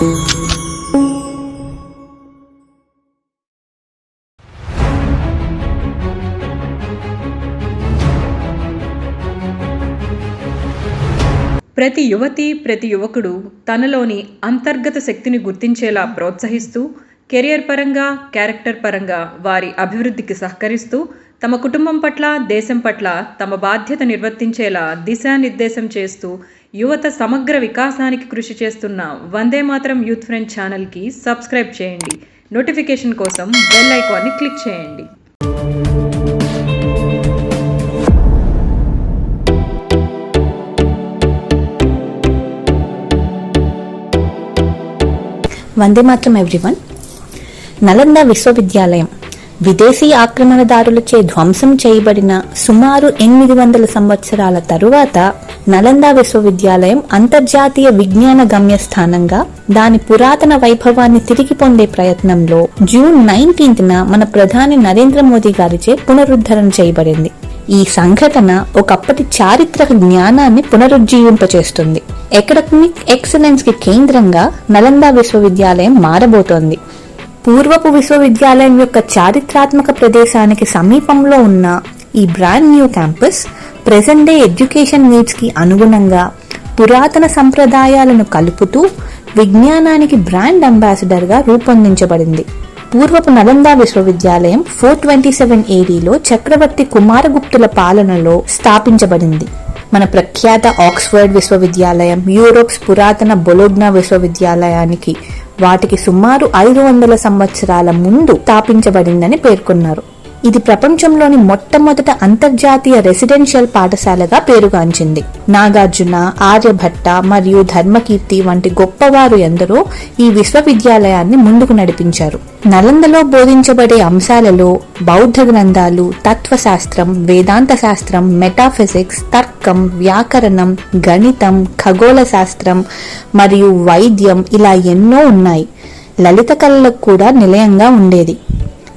ప్రతి యువతి ప్రతి యువకుడు తనలోని అంతర్గత శక్తిని గుర్తించేలా ప్రోత్సహిస్తూ కెరియర్ పరంగా క్యారెక్టర్ పరంగా వారి అభివృద్ధికి సహకరిస్తూ తమ కుటుంబం పట్ల దేశం పట్ల తమ బాధ్యత నిర్వర్తించేలా దిశానిర్దేశం చేస్తూ యువత సమగ్ర వికాసానికి కృషి చేస్తున్న వందే మాత్రం యూత్ ఫ్రెండ్ ఛానల్కి సబ్స్క్రైబ్ చేయండి. నోటిఫికేషన్ కోసం బెల్ ఐకాన్ని క్లిక్ చేయండి. వందే మాత్రం ఎవ్రీవన్. నలంద విశ్వవిద్యాలయం. విదేశీ ఆక్రమణదారులచే ధ్వంసం చేయబడిన సుమారు ఎనిమిది వందల సంవత్సరాల తరువాత నలంద విశ్వవిద్యాలయం అంతర్జాతీయ విజ్ఞాన గమ్యస్థానంగా దాని పురాతన వైభవాన్ని తిరిగి పొందే ప్రయత్నంలో జూన్ నైన్టీన్త్ మన ప్రధాని నరేంద్ర మోదీ గారిచే పునరుద్ధరణ చేయబడింది. ఈ సంఘటన ఒకప్పటి చారిత్రక జ్ఞానాన్ని పునరుజ్జీవింపచేస్తుంది. ఎకడమిక్ ఎక్సలెన్స్కి కేంద్రంగా నలంద విశ్వవిద్యాలయం మారబోతోంది. పూర్వపు విశ్వవిద్యాలయం యొక్క చారిత్రాత్మక ప్రదేశానికి సమీపంలో ఉన్న ఈ brand new campus present day education నీడ్స్కి అనుగుణంగా పురాతన సంప్రదాయాలను కలుపుతూ విజ్ఞానానికి బ్రాండ్ అంబాసిడర్గా రూపొందించబడింది. పూర్వపు నలంద విశ్వవిద్యాలయం ఫోర్ ట్వంటీ సెవెన్ ఏడీలో చక్రవర్తి కుమారగుప్తుల పాలనలో స్థాపించబడింది. మన ప్రఖ్యాత ఆక్స్ఫర్డ్ విశ్వవిద్యాలయం యూరోప్స్ పురాతన బొలోగ్నా విశ్వవిద్యాలయానికి వాటికి సుమారు ఐదు వందల సంవత్సరాల ముందు స్థాపించబడిందని పేర్కొన్నారు. ఇది ప్రపంచంలోని మొట్టమొదట అంతర్జాతీయ రెసిడెన్షియల్ పాఠశాలగా పేరుగాంచింది. నాగార్జున ఆర్యభట్ట మరియు ధర్మకీర్తి వంటి గొప్పవారు ఎందరో ఈ విశ్వవిద్యాలయాన్ని ముందుకు నడిపించారు. నలందలో బోధించబడే అంశాలలో బౌద్ధ గ్రంథాలు తత్వశాస్త్రం వేదాంత శాస్త్రం మెటాఫిజిక్స్ తర్కం వ్యాకరణం గణితం ఖగోళ శాస్త్రం మరియు వైద్యం ఇలా ఎన్నో ఉన్నాయి. లలిత కళలకు కూడా నిలయంగా ఉండేది.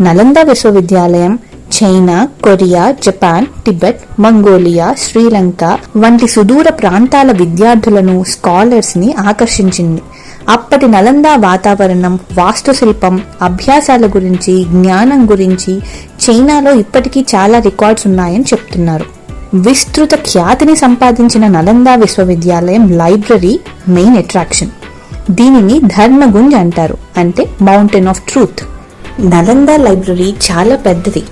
నలంద విశ్వవిద్యాలయం China Korea Japan Tibet Mongolia Sri Lanka వంటి సుదూర ప్రాంతాల విద్యార్థులను స్కాలర్స్ని ఆకర్షించింది. అప్పటి నలంద వాతావరణం వాస్తుశిల్పం అభ్యాసాల గురించి జ్ఞానం గురించి చైనాలో ఇప్పటికీ చాలా రికార్డ్స్ ఉన్నాయని చెప్తున్నారు. విస్తృత ఖ్యాతిని సంపాదించిన నలంద విశ్వవిద్యాలయం లైబ్రరీ మెయిన్ అట్రాక్షన్. దీనిని ధర్మగుంజ్ అంటారు అంటే mountain of truth. Nalanda library చాలా పెద్దది.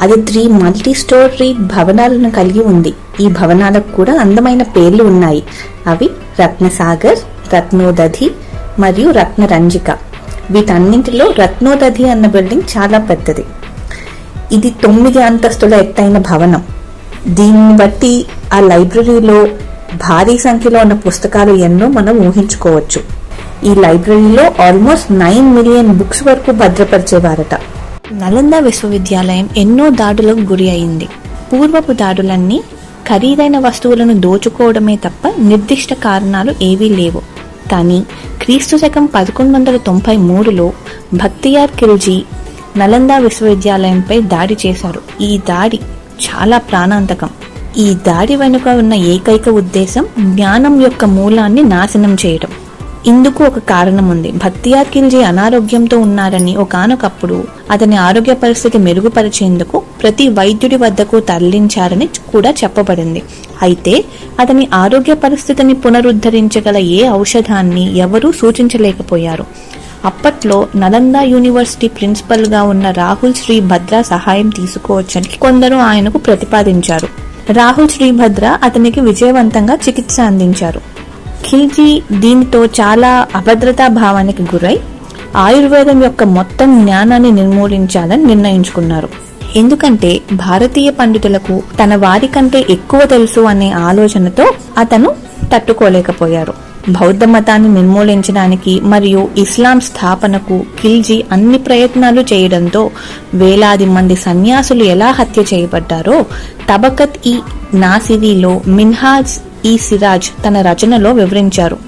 అది త్రీ మల్టీ స్టోరీ భవనాలను కలిగి ఉంది. ఈ భవనాలకు కూడా అందమైన పేర్లు ఉన్నాయి. అవి రత్నసాగర్ రత్నోదధి మరియు రత్నరంజిక. వీటన్నింటిలో రత్నోదధి అన్న బిల్డింగ్ చాలా పెద్దది. ఇది తొమ్మిది అంతస్తుల ఎత్తైన భవనం. దీన్ని బట్టి ఆ లైబ్రరీలో భారీ సంఖ్యలో ఉన్న పుస్తకాలు ఎన్నో మనం ఊహించుకోవచ్చు. ఈ లైబ్రరీలో ఆల్మోస్ట్ నైన్ మిలియన్ బుక్స్ వరకు భద్రపరిచేవారట. నలంద విశ్వవిద్యాలయం ఎన్నో దాడులకు గురి అయింది. పూర్వపు దాడులన్నీ ఖరీదైన వస్తువులను దోచుకోవడమే తప్ప నిర్దిష్ట కారణాలు ఏవీ లేవు. కానీ క్రీస్తు శకం పదకొండు వందల తొంభై మూడులో భక్తియార్ ఖిల్జీ నలంద విశ్వవిద్యాలయంపై దాడి చేశారు. ఈ దాడి చాలా ప్రాణాంతకం. ఈ దాడి వెనుక ఉన్న ఏకైక ఉద్దేశం జ్ఞానం యొక్క మూలాన్ని నాశనం చేయడం. ఇందుకు ఒక కారణం ఉంది భక్తియార్ ఖిల్జీ అనారోగ్యంతో ఉన్నారని ఒకనొకప్పుడు అతని ఆరోగ్య పరిస్థితి మెరుగుపరిచేందుకు ప్రతి వైద్యుడి వద్దకు తరలించారని కూడా చెప్పబడింది. అయితే అతని ఆరోగ్య పరిస్థితిని పునరుద్ధరించగల ఏ ఔషధాన్ని ఎవరూ సూచించలేకపోయారు. అప్పట్లో నలంద యూనివర్సిటీ ప్రిన్సిపల్గా ఉన్న రాహుల్ శ్రీ భద్ర సహాయం తీసుకోవచ్చని కొందరు ఆయనకు ప్రతిపాదించారు. రాహుల్ శ్రీభద్ర అతనికి విజయవంతంగా చికిత్స అందించారు. ఖిల్జీ దీనితో చాలా అభద్రతా భావానికి గురై ఆయుర్వేదం యొక్క మొత్తం జ్ఞానాన్ని నిర్మూలించాలని నిర్ణయించుకున్నారు. ఎందుకంటే భారతీయ పండితులకు తన వారి కంటే ఎక్కువ తెలుసు అనే ఆలోచనతో అతను తట్టుకోలేకపోయారు. బౌద్ధ మతాన్ని నిర్మూలించడానికి మరియు ఇస్లాం స్థాపనకు ఖిల్జీ అన్ని ప్రయత్నాలు చేయడంతో వేలాది మంది సన్యాసులు ఎలా హత్య చేయబడ్డారో తబకత్ ఈ నాసిరీలో మిన్హాజ్ ఈ సిరాజ్ తన రచనలో వివరించారు.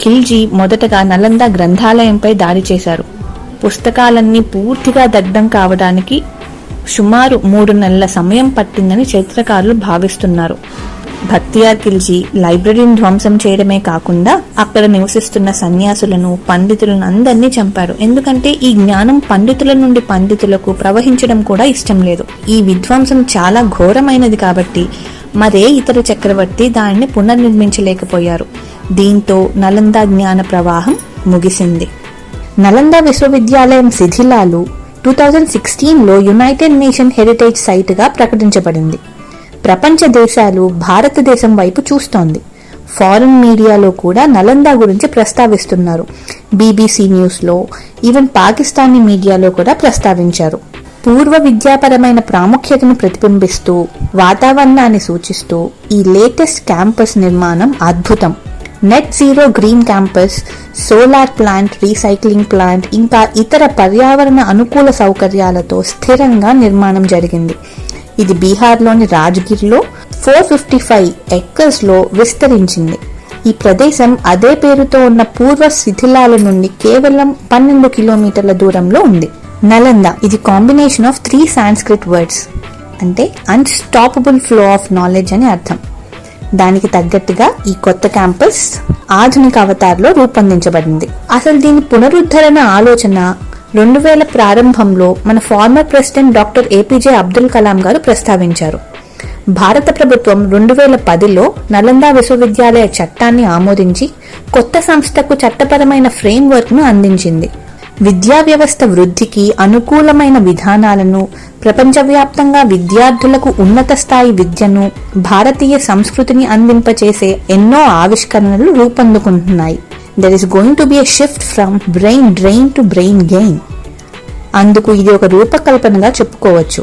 ఖిల్జీ మొదటగా నలంద గ్రంథాలయంపై దాడి చేశారు. పుస్తకాలన్నీ పూర్తిగా దగ్ధం కావడానికి సుమారు మూడు నెలల సమయం పట్టిందని చరిత్రకారులు భావిస్తున్నారు. భక్తియార్ ఖిల్జీ లైబ్రరీని ధ్వంసం చేయడమే కాకుండా అక్కడ నివసిస్తున్న సన్యాసులను పండితులను అందరినీ చంపారు. ఎందుకంటే ఈ జ్ఞానం పండితుల నుండి పండితులకు ప్రవహించడం కూడా ఇష్టం లేదు. ఈ విధ్వంసం చాలా ఘోరమైనది కాబట్టి మరే ఇతర చక్రవర్తి దానిని పునర్నిర్మించలేకపోయారు. దీంతో నలంద జ్ఞాన ప్రవాహం ముగిసింది. నలంద విశ్వవిద్యాలయం శిథిలాలు టూ థౌజండ్ సిక్స్టీన్లో యునైటెడ్ నేషన్ హెరిటేజ్ సైట్గా ప్రకటించబడింది. ప్రపంచ దేశాలు భారతదేశం వైపు చూస్తోంది. ఫారిన్ మీడియాలో కూడా నలంద గురించి ప్రస్తావిస్తున్నారు. బీబీసీ న్యూస్లో ఈవెన్ పాకిస్తానీ మీడియాలో కూడా ప్రస్తావించారు. పూర్వ విద్యాపరమైన ప్రాముఖ్యతను ప్రతిబింబిస్తూ వాతావరణాన్ని సూచిస్తూ ఈ లేటెస్ట్ క్యాంపస్ నిర్మాణం అద్భుతం. Net zero green campus solar plant recycling plant ఇంకా ఇతర పర్యావరణ అనుకూల సౌకర్యాలతో స్థిరంగా నిర్మాణం జరిగింది. ఇది బీహార్లోని రాజ్గిర్లో ఫోర్ ఫిఫ్టీ ఫైవ్ ఎక్కర్స్లో విస్తరించింది. ఈ ప్రదేశం అదే పేరుతో ఉన్న పూర్వ శిథిలాల నుండి కేవలం పన్నెండు కిలోమీటర్ల దూరంలో ఉంది. నలంద. ఇది combination of three Sanskrit words అంటే అన్స్టాపబుల్ ఫ్లో ఆఫ్ నాలెడ్జ్ అని అర్థం. దానికి తగ్గట్టుగా ఈ కొత్త క్యాంపస్ ఆధునిక అవతార్లో రూపొందించబడింది. అసలు దీని పునరుద్ధరణ ఆలోచన రెండు వేల ప్రారంభంలో మన former president doctor APJ Abdul Kalam garu ప్రస్తావించారు. భారత ప్రభుత్వం రెండు వేల పదిలో నలంద విశ్వవిద్యాలయ చట్టాన్ని ఆమోదించి కొత్త సంస్థకు చట్టపరమైన ఫ్రేమ్వర్క్ను అందించింది. విద్యా వ్యవస్థ వృద్ధికి అనుకూలమైన విధానాలను ప్రపంచవ్యాప్తంగా విద్యార్థులకు ఉన్నత స్థాయి విద్యను భారతీయ సంస్కృతిని అందింపచేసే ఎన్నో ఆవిష్కరణలు రూపొందుకుంటున్నాయి. There is going to be a shift from brain drain to brain gain అందుకు ఇది ఒక రూపకల్పనగా చెప్పుకోవచ్చు.